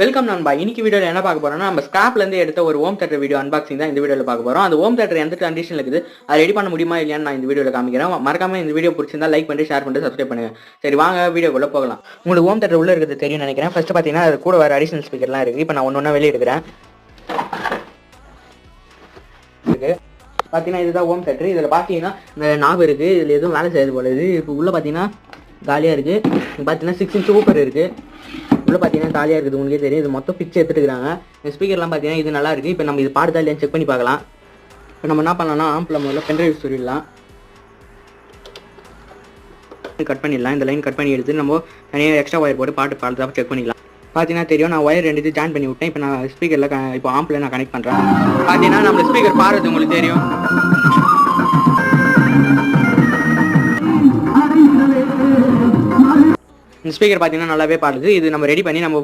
Welcome நண்பா. இன்னைக்கு வீடியோவில் என்ன பார்க்க போறோம்னா நம்ம ஸ்கிராப்ல இருந்து எடுத்த ஒரு ஹோம் தேட்டர் வீடியோ அன்பாக்சிங் தான் இந்த வீடியோவில் பார்க்க போறோம். அந்த ஹோம் தேட்டர் எந்த கண்டிஷன் இருக்குது அதை ரெடி பண்ண முடியுமா இல்லையான்னு நான் இந்த வீடியோவில் காமிக்கிறேன். மறக்காம இந்த வீடியோ பிடிச்சிருந்தா லைக் பண்ணி ஷேர் பண்ணிட்டு சப்ஸ்கிரைப் பண்ணுங்க. சரி வாங்க வீடியோக்குள்ள போகலாம். உங்களுக்கு ஹோம் தேட்டர் உள்ள இருக்கிறது தெரியும் நினைக்கிறேன். ஃபர்ஸ்ட் பார்த்தீங்கன்னா அது கூட வர அடிஷனல் ஸ்பீக்கர்லாம் இருக்கு இப்போ நான் ஒன்று ஒன்றா வெளியே எடுக்கிறேன். பார்த்தீங்கன்னா இதுதான் ஹோம் தேட்டர் இதில் பார்த்தீங்கன்னா இந்த நாப் இருக்குது இதில் எதுவும் வேலை செய்யறது போல இது இப்போ உள்ளே பார்த்தீங்கன்னா காலியாக இருக்குது பார்த்தீங்கன்னா சிக்ஸ் இன்ச் சூப்பர் இருக்குது உள்ள பார்த்தீங்கன்னா காலியாக இருக்குது. உங்களுக்கே தெரியும். இது மொத்தம் பிக்சர் எடுத்துருக்காங்க இந்த ஸ்பீக்கர்லாம் பார்த்தீங்கன்னா இது நல்லா இருக்குது இப்போ நம்ம இது பாடுதா இல்லையா செக் பண்ணி பார்க்கலாம். இப்போ நம்ம என்ன பண்ணலாம்னா ஆம்பில் முதல்ல பென்ட்ரைவ் சொல்லிடலாம். கட் பண்ணிடலாம். இந்த லைன் கட் பண்ணி எடுத்து நம்ம தனியாக எக்ஸ்ட்ரா ஒயர் போட்டு பாட்டு பாடுறதா செக் பண்ணிக்கலாம். பார்த்தீங்கன்னா தெரியும். நான் ஒயர் ரெண்டு இது ஜாயின் பண்ணி விட்டேன். இப்போ நான் ஸ்பீக்கரில் இப்போ ஆம்பில் நான் கனெக்ட் பண்ணுறேன் பார்த்தீங்கன்னா நம்ம ஸ்பீக்கர் பாடுறது உங்களுக்கு தெரியும். இந்த ஸ்பீக்கர் பார்த்தீங்கன்னா நல்லாவே பாடுது. இது நம்ம ரெடி பண்ணி நம்ம